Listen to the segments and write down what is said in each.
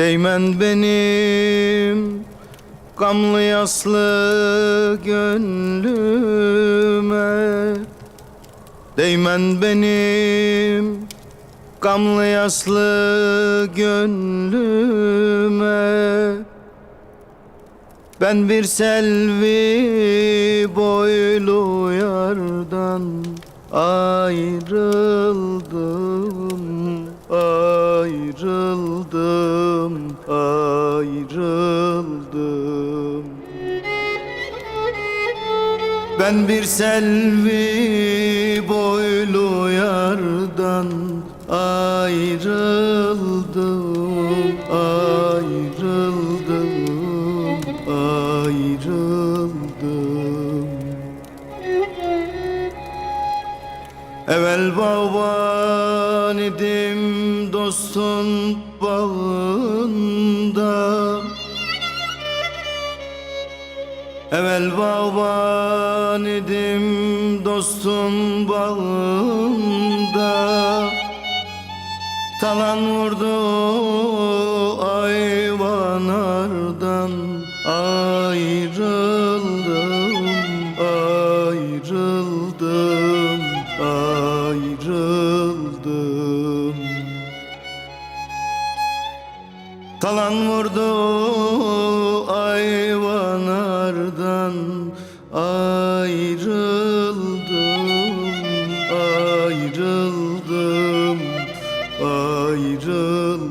Değmen benim gamlı yaslı gönlüme. Değmen benim gamlı yaslı gönlüme. Ben bir selvi boylu yardan ayrıldım Ayrıldım, ayrıldım Ben bir selvi boylu yardan ayrıldım, ayrıldım, ayrıldım. Evvel baban idim dostun bağında Evvel baban idim dostun bağında. Talan vurdu ayvanardan Ayrıldım, Talan vurdu ayvanardan Ayrıldım, ayrıldım, ayrıldım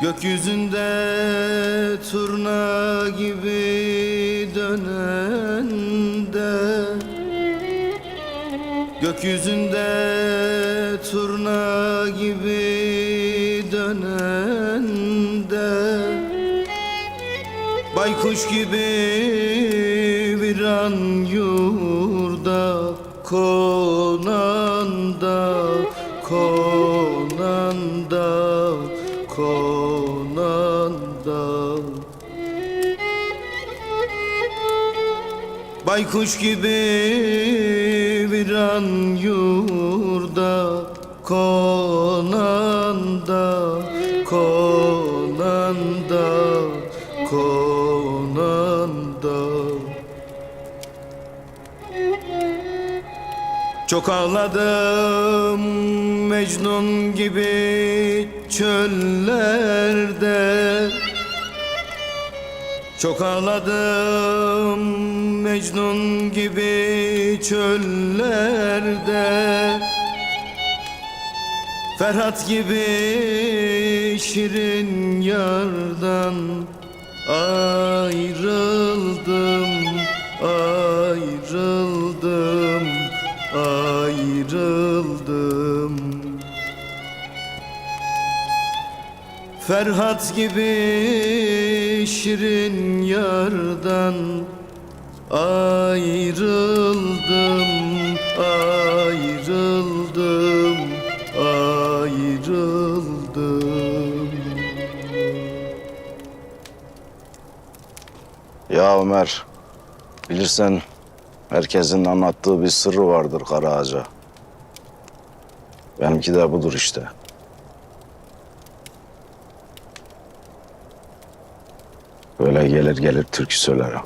Gökyüzünde turna gibi dönen de Gökyüzünde turna gibi dönen de Baykuş gibi bir an yurda konanda konanda Baykuş gibi bir an yurda konanda konanda konanda. Çok ağladım Mecnun gibi çöllerde Çok ağladım Mecnun gibi çöllerde Ferhat gibi şirin yardan ayrıldım, ayrıldım, ayrıldım. Ferhat gibi şirin yardan ayrıldım, ayrıldım, ayrıldım. Ya Ömer, bilirsen herkesin anlattığı bir sırrı vardır kara ağaca. Benimki de budur işte. Böyle gelir gelir türkü söylerim.